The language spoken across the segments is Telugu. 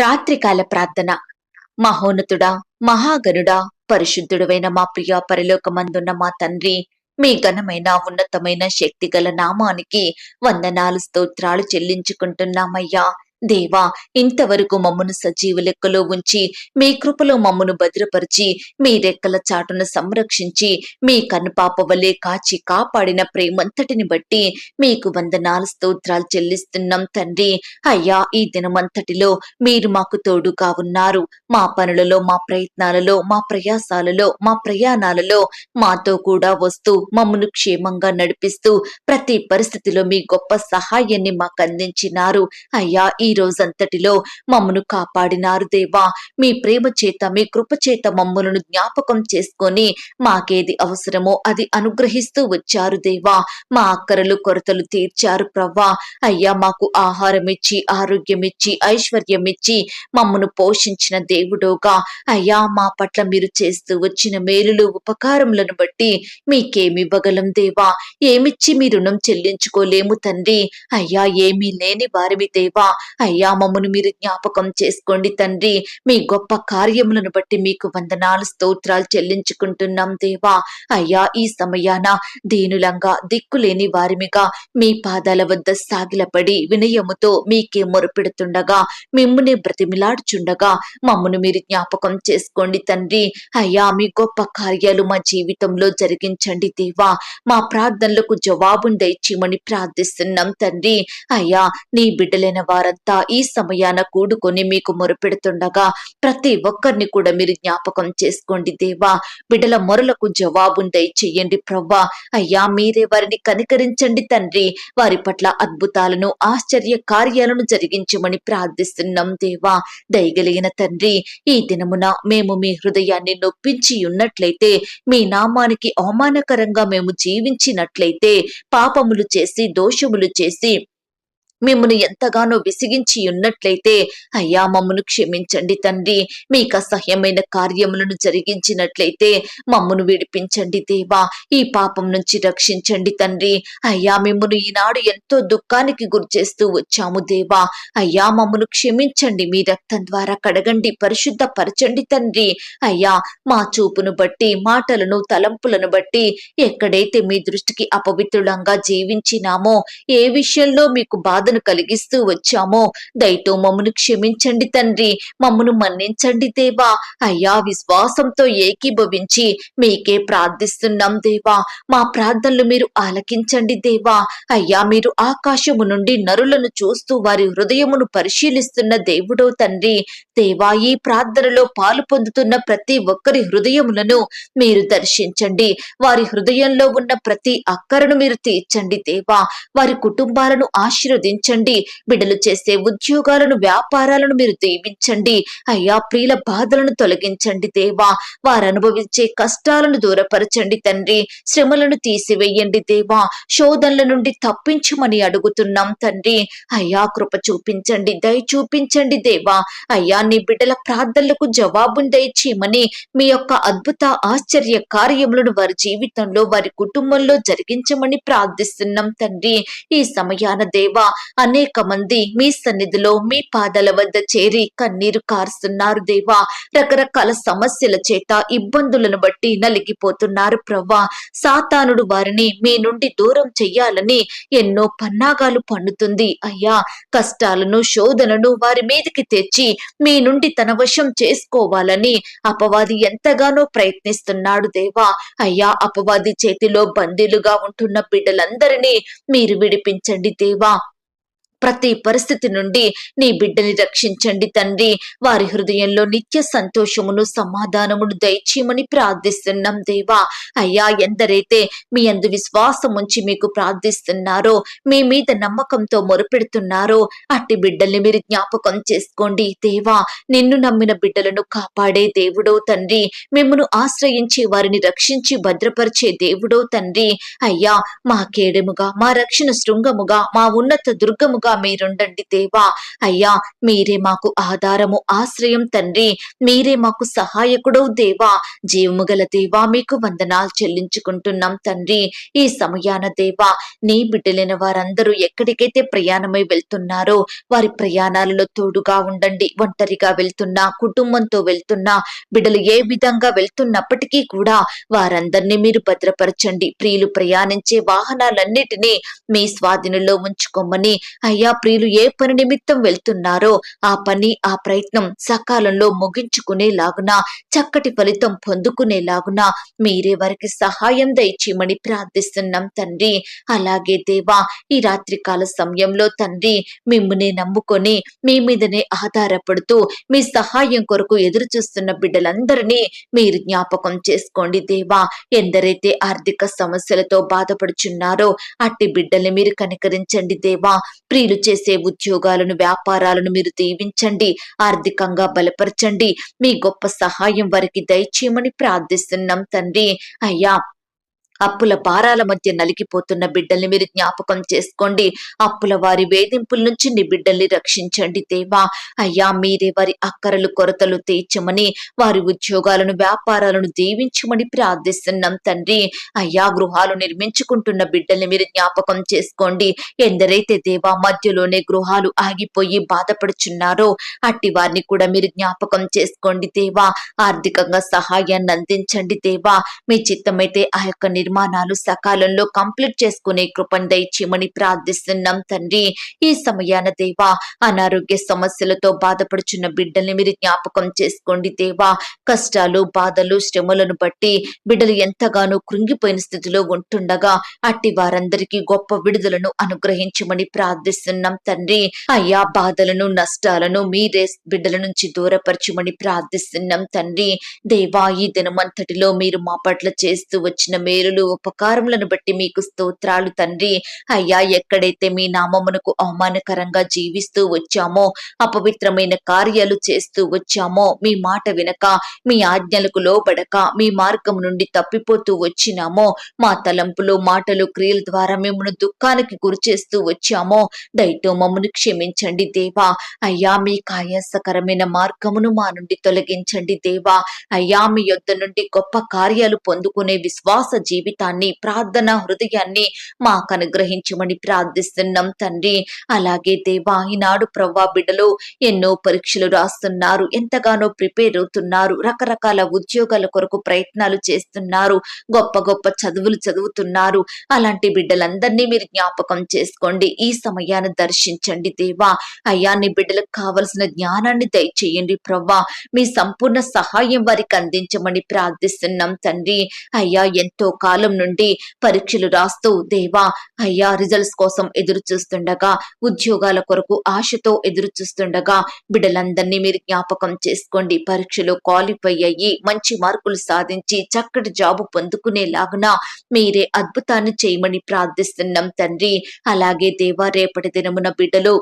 రాత్రికాల ప్రార్థన. మహోన్నతుడా మహాగనుడా పరిశుద్ధుడువైన మా ప్రియ పరిలోకమందున్న మా తండ్రి మీ ఘనమైన ఉన్నతమైన శక్తి గల నామానికి వందనాలు స్తోత్రాలు చెల్లించుకుంటున్నామయ్యా. దేవా ఇంతవరకు మమ్మను సజీవ లెక్కలో ఉంచి మీ కృపలో మమ్మను భద్రపరిచి మీ రెక్కల చాటును సంరక్షించి మీ కనుపాప వలె కాచి కాపాడిన ప్రేమంతటిని బట్టి మీకు వందనాలు స్తోత్రాలు చెల్లిస్తున్నాం తండ్రి. అయ్యా ఈ దినమంతటిలో మీరు మాకు తోడుగా ఉన్నారు. మా పనులలో మా ప్రయత్నాలలో మా ప్రయాసాలలో మా ప్రయాణాలలో మాతో కూడా వస్తూ మమ్మను క్షేమంగా నడిపిస్తూ ప్రతి పరిస్థితిలో మీ గొప్ప సహాయాన్ని మాకు అందించినారు. అయ్యా ఈ రోజంతటిలో మమ్మను కాపాడినారు దేవా. మీ ప్రేమ చేత మీ కృప చేత మమ్మలను జ్ఞాపకం చేసుకొని మాకేది అవసరమో అది అనుగ్రహిస్తూ వచ్చారు దేవా. మా అక్కరలు కొరతలు తీర్చారు ప్రవ్వా. అయ్యా మాకు ఆహారం ఇచ్చి ఆరోగ్యం ఇచ్చి ఐశ్వర్యం ఇచ్చి మమ్మను పోషించిన దేవుడోగా. అయ్యా మా పట్ల మీరు చేస్తూ వచ్చిన మేలులు ఉపకారములను బట్టి మీకేమివ్వగలం దేవా. ఏమిచ్చి మీ రుణం చెల్లించుకోలేము తండ్రి. అయ్యా ఏమీ లేని వారివి దేవా. అయ్యా మమ్మను మీరు జ్ఞాపకం చేసుకోండి తండ్రి. మీ గొప్ప కార్యములను బట్టి మీకు వందనాలు స్తోత్రాలు చెల్లించుకుంటున్నాం దేవా. అయ్యా ఈ సమయాన దీనులంగా దిక్కులేని వారిమిగా మీ పాదాల వద్ద సాగిలపడి వినయముతో మీకే మొరపెడుతుండగా మిమ్ముని బ్రతిమిలాడుచుండగా మమ్మను మీరు జ్ఞాపకం చేసుకోండి తండ్రి. అయ్యా మీ గొప్ప కార్యాలు మా జీవితంలో జరిగించండి దేవా. మా ప్రార్థనలకు జవాబును దయచేయమని ప్రార్థిస్తున్నాం తండ్రి. అయ్యా నీ బిడ్డలైన వారంతా ఈ సమయాన కూడుకొని మీకు మొరపెడుతుండగా ప్రతి ఒక్కరిని కూడా మీరు జ్ఞాపకం చేసుకోండి దేవా. బిడ్డల మొరలకు జవాబును దయచేయండి ప్రవ్వా. అయ్యా మీరే వారిని కనికరించండి తండ్రి. వారి పట్ల అద్భుతాలను ఆశ్చర్య కార్యాలను జరిగించమని ప్రార్థిస్తున్నాం దేవా. దయగలిగిన తండ్రి ఈ దినమున మేము మీ హృదయాన్ని నొప్పించి ఉన్నట్లయితే మీ నామానికి అవమానకరంగా మేము జీవించినట్లయితే పాపములు చేసి దోషములు చేసి మిమ్మను ఎంతగానో విసిగించి ఉన్నట్లయితే అయ్యా మమ్మను క్షమించండి తండ్రి. మీకు అసహ్యమైన కార్యములను జరిగించినట్లయితే మమ్మను విడిపించండి దేవా. ఈ పాపం నుంచి రక్షించండి తండ్రి. అయ్యా మిమ్మను ఈనాడు ఎంతో దుఃఖానికి గురి చేస్తూ వచ్చాము దేవా. అయ్యా మమ్మను క్షమించండి. మీ రక్తం ద్వారా కడగండి పరిశుద్ధపరచండి తండ్రి. అయ్యా మా చూపును బట్టి మాటలను తలంపులను బట్టి ఎక్కడైతే మీ దృష్టికి అపవిత్రులంగా జీవించినామో ఏ విషయంలో మీకు బాధను కలిగిస్తూ వచ్చామో. దయతో మమ్మను క్షమించండి తండ్రి. మమ్మను మన్నించండి దేవా. అయ్యా విశ్వాసంతో ఏకీభవించి మీకే ప్రార్థిస్తున్నాం దేవా. మా ప్రార్థనలు మీరు ఆలకించండి దేవా. అయ్యా మీరు ఆకాశము నుండి నరులను చూస్తూ వారి హృదయమును పరిశీలిస్తున్న దేవుడో తండ్రి. దేవా ఈ ప్రార్థనలో పాలు పొందుతున్న ప్రతి ఒక్కరి హృదయములను మీరు దర్శించండి. వారి హృదయంలో ఉన్న ప్రతి అక్కరను మీరు తీర్చండి దేవా. వారి కుటుంబాలను ఆశీర్వదించండి బిడ్డలు చేసే ఉద్యోగాలను వ్యాపారాలను మీరు దీవించండి. అయ్యా ప్రియుల బాధలను తొలగించండి దేవా. వారు అనుభవించే కష్టాలను దూరపరచండి తండ్రి. శ్రమలను తీసివేయండి దేవా. శోధనల నుండి తప్పించమని అడుగుతున్నాం తండ్రి. అయ్యా కృప చూపించండి దయ చూపించండి దేవా. అయ్యా నీ బిడ్డల ప్రార్థనలకు జవాబును దయచేయమని మీ యొక్క అద్భుత ఆశ్చర్య కార్యములను వారి జీవితంలో వారి కుటుంబంలో జరిగించమని ప్రార్థిస్తున్నాం తండ్రి. ఈ సమయాన దేవా అనేక మంది మీ సన్నిధిలో మీ పాదాల వద్ద చేరి కన్నీరు కారుస్తున్నారు దేవా. రకరకాల సమస్యల చేత ఇబ్బందులను బట్టి నలిగిపోతున్నారు ప్రవ్వా. సాతానుడు వారిని మీ నుండి దూరం చెయ్యాలని ఎన్నో పన్నాగాలు పన్నుతుంది. అయ్యా కష్టాలను శోధనను వారి మీదకి తెచ్చి మీ నుండి తన వశం చేసుకోవాలని అపవాది ఎంతగానో ప్రయత్నిస్తున్నాడు దేవా. అయ్యా అపవాది చేతిలో బందీలుగా ఉంటున్న బిడ్డలందరినీ మీరు విడిపించండి దేవా. ప్రతి పరిస్థితి నుండి నీ బిడ్డని రక్షించండి తండ్రి. వారి హృదయంలో నిత్య సంతోషమును సమాధానమును దయచేయమని ప్రార్థిస్తున్నాం దేవా. అయ్యా ఎందరైతే మీ అందు విశ్వాసం ఉంచి మీకు ప్రార్థిస్తున్నారో మీ మీద నమ్మకంతో మొరుపెడుతున్నారో అట్టి బిడ్డల్ని మీరు జ్ఞాపకం చేసుకోండి దేవా. నిన్ను నమ్మిన బిడ్డలను కాపాడే దేవుడో తండ్రి. మిమ్మను ఆశ్రయించి వారిని రక్షించి భద్రపరిచే దేవుడో తండ్రి. అయ్యా మా కేడముగా మా రక్షణ శృంగముగా మా ఉన్నత దుర్గముగా తోడుగా మీరుండండి దేవా. అయ్యా మీరే మాకు ఆధారము ఆశ్రయం తండ్రి. మీరే మాకు సహాయకుడు దేవా. జీవము గల దేవా మీకు వందనాలు చెల్లించుకుంటున్నాం తండ్రి. ఈ సమయాన దేవా నీ బిడ్డలైన వారందరూ ఎక్కడికైతే ప్రయాణమై వెళ్తున్నారో వారి ప్రయాణాలలో తోడుగా ఉండండి ఒంటరిగా వెళ్తున్నా కుటుంబంతో వెళ్తున్నా బిడ్డలు ఏ విధంగా వెళ్తున్నప్పటికీ కూడా వారందరినీ మీరు భద్రపరచండి. ప్రియులు ప్రయాణించే వాహనాలన్నిటినీ మీ స్వాధీనంలో ఉంచుకోమని అయ్యా ప్రియులు ఏ పని నిమిత్తం వెళ్తున్నారో ఆ పని ఆ ప్రయత్నం సకాలంలో ముగించుకునేలాగున చక్కటి ఫలితం పొందుకునేలాగున మీరే వారికి సహాయం దయచేయమని ప్రార్థిస్తున్నాం తండ్రి. అలాగే దేవా ఈ రాత్రికాల సమయంలో తండ్రి మిమ్మునే నమ్ముకొని మీ మీదనే ఆధారపడుతూ మీ సహాయం కొరకు ఎదురు చూస్తున్న బిడ్డలందరినీ మీరు జ్ఞాపకం చేసుకోండి దేవా. ఎందరైతే ఆర్థిక సమస్యలతో బాధపడుచున్నారో అట్టి బిడ్డల్ని మీరు కనికరించండి దేవా. మీరు చేసే ఉద్యోగాలను వ్యాపారాలను మీరు దీవించండి ఆర్థికంగా బలపరచండి. మీ గొప్ప సహాయం వారికి దయచేయమని ప్రార్థిస్తున్నాం తండ్రి. అయ్యా అప్పుల భారాల మధ్య నలిగిపోతున్న బిడ్డల్ని మీరు జ్ఞాపకం చేసుకోండి. అప్పుల వారి వేధింపుల నుంచి నీ బిడ్డల్ని రక్షించండి దేవా. అయ్యా మీరే వారి అక్కరలు కొరతలు తీర్చమని వారి ఉద్యోగాలను వ్యాపారాలను దీవించమని ప్రార్థిస్తున్నాం తండ్రి. అయ్యా గృహాలు నిర్మించుకుంటున్న బిడ్డల్ని మీరు జ్ఞాపకం చేసుకోండి. ఎందరైతే దేవా మధ్యలోనే గృహాలు ఆగిపోయి బాధపడుచున్నారో అట్టి వారిని కూడా మీరు జ్ఞాపకం చేసుకోండి దేవా. ఆర్థికంగా సహాయాన్ని అందించండి దేవా. మీ చిత్తమైతే ఆ యొక్క నిర్మాణాలు సకాలంలో కంప్లీట్ చేసుకునే కృపణ దయచేయమని ప్రార్థిస్తున్నాం తండ్రి. ఈ సమయాన దేవా అనారోగ్య సమస్యలతో బాధపడుచున్న బిడ్డల్ని మీరు జ్ఞాపకం చేసుకోండి దేవా. కష్టాలు బాధలు శ్రమలను బట్టి బిడ్డలు ఎంతగానో కృంగిపోయిన స్థితిలో ఉంటుండగా అట్టి వారందరికీ గొప్ప విడుదలను అనుగ్రహించమని ప్రార్థిస్తున్నాం తండ్రి. అయ్యా బాధలను నష్టాలను మీరే బిడ్డల నుంచి దూరపరచమని ప్రార్థిస్తున్నాం తండ్రి. దేవా ఈ దినమంతటిలో మీరు మా పట్ల చేస్తూ వచ్చిన మేలులు ఉపకారములను బట్టి మీకు స్తోత్రాలు తండ్రి. అయ్యా ఎక్కడైతే మీ నామమునకు అవమానకరంగా జీవిస్తూ వచ్చామో అపవిత్రమైన కార్యాలు చేస్తూ వచ్చామో మీ మాట వినక మీ ఆజ్ఞలకు లోబడక మీ మార్గం నుండి తప్పిపోతూ వచ్చినామో మా తలంపులు మాటలు క్రియల ద్వారా మిమ్మల్ని దుఃఖానికి గురి చేస్తూ వచ్చామో దయతో మమ్మను క్షమించండి దేవా. అయ్యా మీ కాయాసకరమైన మార్గమును మా నుండి తొలగించండి దేవా. అయ్యా మీ యొద్ద నుండి గొప్ప కార్యాలు పొందుకునే విశ్వాస జీవి జీవితాన్ని ప్రార్థన హృదయాన్ని మాకు అనుగ్రహించమని ప్రార్థిస్తున్నాం తండ్రి. అలాగే దేవా ఈనాడు ప్రవ్వా బిడ్డలు ఎన్నో పరీక్షలు రాస్తున్నారు ఎంతగానో ప్రిపేర్ అవుతున్నారు రకరకాల ఉద్యోగాల కొరకు ప్రయత్నాలు చేస్తున్నారు గొప్ప గొప్ప చదువులు చదువుతున్నారు. అలాంటి బిడ్డలందరినీ మీరు జ్ఞాపకం చేసుకోండి ఈ సమయాన్ని దర్శించండి దేవా. అయ్యా నీ బిడ్డలకు కావలసిన జ్ఞానాన్ని దయచేయండి ప్రవ్వా. మీ సంపూర్ణ సహాయం వారికి అందించమని ప్రార్థిస్తున్నాం తండ్రి. అయ్యా ఎంతో కాలం నుండి పరీక్షలు రాస్తూ దేవా అయ్యా రిజల్ట్స్ కోసం ఎదురు చూస్తుండగా ఉద్యోగాల కొరకు ఆశతో ఎదురు చూస్తుండగా బిడ్డలందరినీ మీరు జ్ఞాపకం చేసుకోండి. పరీక్షలో క్వాలిఫై అయ్యి మంచి మార్కులు సాధించి చక్కటి జాబు పొందుకునేలాగున మీరే అద్భుతాన్ని చేయమని ప్రార్థిస్తున్నాం తండ్రి. అలాగే దేవా రేపటి దినమున బిడ్డలు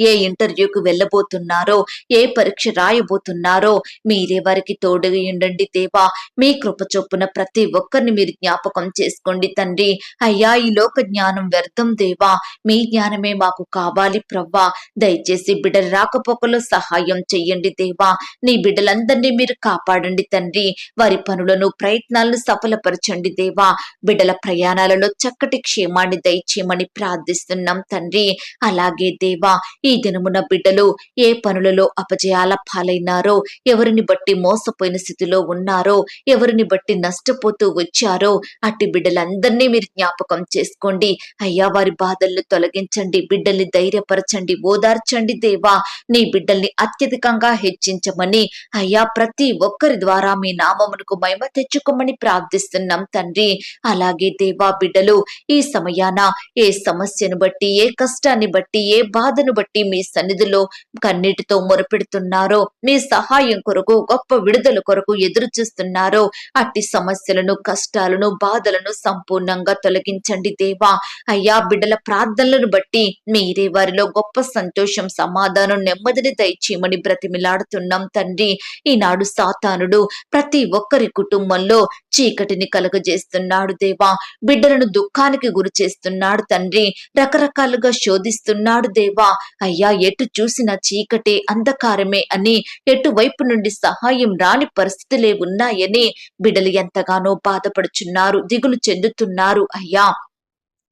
ఏ ఇంటర్వ్యూకు వెళ్ళబోతున్నారో ఏ పరీక్ష రాయబోతున్నారో మీరే వారికి తోడుగా ఉండండి దేవా. మీ కృప చొప్పున ప్రతి ఒక్కరిని మీరు జ్ఞాపకం చేసుకోండి తండ్రి. అయ్యా ఈ లోక జ్ఞానం వ్యర్థం దేవా. మీ జ్ఞానమే మాకు కావాలి ప్రవ్వా. దయచేసి బిడ్డల రాకపోకలో సహాయం చెయ్యండి దేవా. నీ బిడ్డలందరినీ మీరు కాపాడండి తండ్రి. వారి పనులను ప్రయత్నాలను సఫలపరచండి దేవా. బిడ్డల ప్రయాణాలలో చక్కటి క్షేమాన్ని దయచేయమని ప్రార్థిస్తున్నాం తండ్రి. అలాగే దేవా ఈ దినమున బిడ్డలు ఏ పనులలో అపజయాల పాలైనారో ఎవరిని బట్టి మోసపోయిన స్థితిలో ఉన్నారో ఎవరిని బట్టి నష్టపోతూ వచ్చారో అట్టి బిడ్డలందరినీ మీరు జ్ఞాపకం చేసుకోండి. అయ్యా వారి బాధల్ని తొలగించండి బిడ్డల్ని ధైర్యపరచండి ఓదార్చండి దేవా. నీ బిడ్డల్ని అత్యధికంగా హెచ్చించమని అయ్యా ప్రతి ఒక్కరి ద్వారా మీ నామమునకు మహిమ తెచ్చుకోమని ప్రార్థిస్తున్నాం తండ్రి. అలాగే దేవా బిడ్డలు ఈ సమయాన ఏ సమస్యను బట్టి ఏ కష్టాన్ని బట్టి ఏ బాధను బట్టి బట్టి మీ సన్నిధిలో కన్నీటితో మొరపెడుతున్నారో మీ సహాయం కొరకు గొప్ప విడుదల కొరకు ఎదురు చూస్తున్నారో అట్టి సమస్యలను కష్టాలను బాధలను సంపూర్ణంగా తొలగించండి దేవా. అయ్యా బిడ్డల ప్రార్థనలను బట్టి మీరే వారిలో గొప్ప సంతోషం సమాధానం నెమ్మదిని దయచేయమని బ్రతిమిలాడుతున్నాం తండ్రి. ఈనాడు సాతానుడు ప్రతి ఒక్కరి కుటుంబంలో చీకటిని కలుగజేస్తున్నాడు దేవా. బిడ్డలను దుఃఖానికి గురి చేస్తున్నాడు తండ్రి. రకరకాలుగా శోధిస్తున్నాడు దేవా. అయ్యా ఎటు చూసిన చీకటే అంధకారమే అని ఎటువైపు నుండి సహాయం రాని పరిస్థితులే ఉన్నాయని బిడలు ఎంతగానో బాధపడుచున్నారు దిగులు చెందుతున్నారు అయ్యా.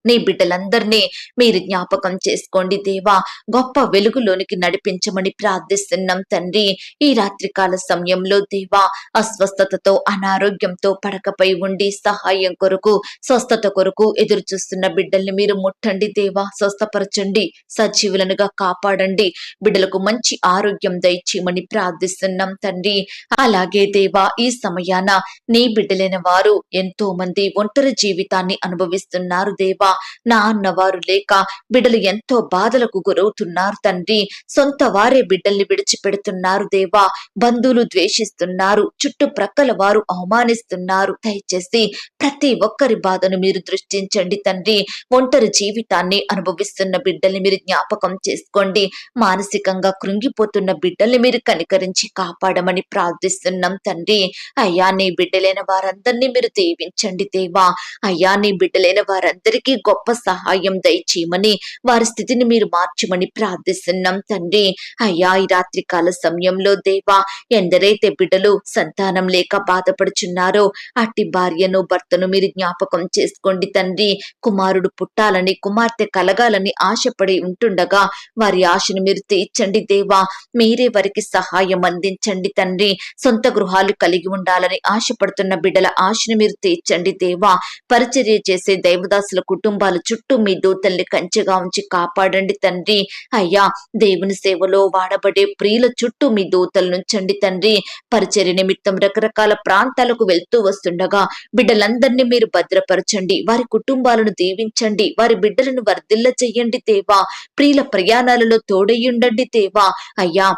నీ బిడ్డలందరినీ మీరు జ్ఞాపకం చేసుకోండి దేవా. గొప్ప వెలుగులోనికి నడిపించమని ప్రార్థిస్తున్నాం తండ్రి. ఈ రాత్రికాల సమయంలో దేవా అస్వస్థతతో అనారోగ్యంతో పడకపై ఉండి సహాయం కొరకు స్వస్థత కొరకు ఎదురు చూస్తున్న బిడ్డల్ని మీరు ముట్టండి దేవా. స్వస్థపరచండి సజీవులనుగా కాపాడండి. బిడ్డలకు మంచి ఆరోగ్యం దయచేయమని ప్రార్థిస్తున్నాం తండ్రి. అలాగే దేవా ఈ సమయాన నీ బిడ్డలైన వారు ఎంతో మంది ఒంటరి జీవితాన్ని అనుభవిస్తున్నారు దేవా. నా అన్నవారు లేక బిడ్డలు ఎంతో బాధలకు గురవుతున్నారు తండ్రి. సొంత వారే బిడ్డల్ని విడిచిపెడుతున్నారు దేవా. బంధువులు ద్వేషిస్తున్నారు. చుట్టుప్రక్కల వారు అవమానిస్తున్నారు. దయచేసి ప్రతి ఒక్కరి బాధను మీరు దృష్టించండి తండ్రి. ఒంటరి జీవితాన్ని అనుభవిస్తున్న బిడ్డల్ని మీరు జ్ఞాపకం చేసుకోండి. మానసికంగా కృంగిపోతున్న బిడ్డల్ని మీరు కనికరించి కాపాడమని ప్రార్థిస్తున్నాం తండ్రి. అయ్యా నీ బిడ్డలైన వారందరినీ మీరు దీవించండి దేవా. అయ్యా నీ బిడ్డలైన వారందరికీ గొప్ప సహాయం దయచేయమని వారి స్థితిని మీరు మార్చమని ప్రార్థిస్తున్నాం తండ్రి. అయ్యా ఈ రాత్రి కాల సమయంలో దేవా ఎందరైతే బిడ్డలు సంతానం లేక బాధపడుచున్నారో అట్టి భార్యను భర్తను మీరు జ్ఞాపకం చేసుకోండి తండ్రి. కుమారుడు పుట్టాలని కుమార్తె కలగాలని ఆశపడి ఉంటుండగా వారి ఆశను మీరు తీర్చండి దేవా. మీరే వారికి సహాయం అందించండి తండ్రి. సొంత గృహాలు కలిగి ఉండాలని ఆశపడుతున్న బిడ్డల ఆశను మీరు తీర్చండి దేవా. పరిచర్య చేసే దైవదాసుల కుటుంబాల చుట్టూ మీ దూతల్ని కంచెగా ఉంచి కాపాడండి తండ్రి. అయ్యా దేవుని సేవలో వాడబడే ప్రియుల చుట్టూ మీ దూతలు నుంచండి తండ్రి. పరిచర్య నిమిత్తం రకరకాల ప్రాంతాలకు వెళ్తూ వస్తుండగా బిడ్డలందరినీ మీరు భద్రపరచండి. వారి కుటుంబాలను దీవించండి. వారి బిడ్డలను వర్ధిల్ల చెయ్యండి దేవా. ప్రియుల ప్రయాణాలలో తోడయ్యుండండి దేవా. అయ్యా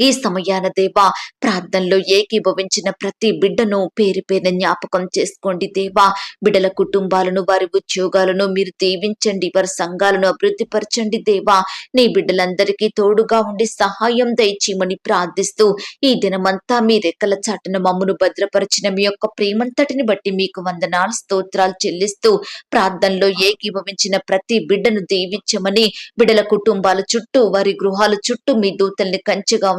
ఈ సమయాన దేవా ప్రార్థనలో ఏకీభవించిన ప్రతి బిడ్డను పేరు పేరు జ్ఞాపకం చేసుకోండి దేవా. బిడ్డల కుటుంబాలను వారి ఉద్యోగాలను మీరు దీవించండి వారి సంఘాలను అభివృద్ధిపరచండి దేవా. నీ బిడ్డలందరికీ తోడుగా ఉండి సహాయం దయచేయమని ప్రార్థిస్తూ ఈ దినమంతా మీ రెక్కల చాటున మమ్మను భద్రపరిచిన మీ యొక్క ప్రేమంతటిని బట్టి మీకు వందనాలు స్తోత్రాలు చెల్లిస్తూ ప్రార్థనలో ఏకీభవించిన ప్రతి బిడ్డను దీవించమని బిడ్డల కుటుంబాల చుట్టూ వారి గృహాల చుట్టూ మీ దూతల్ని కంచెగా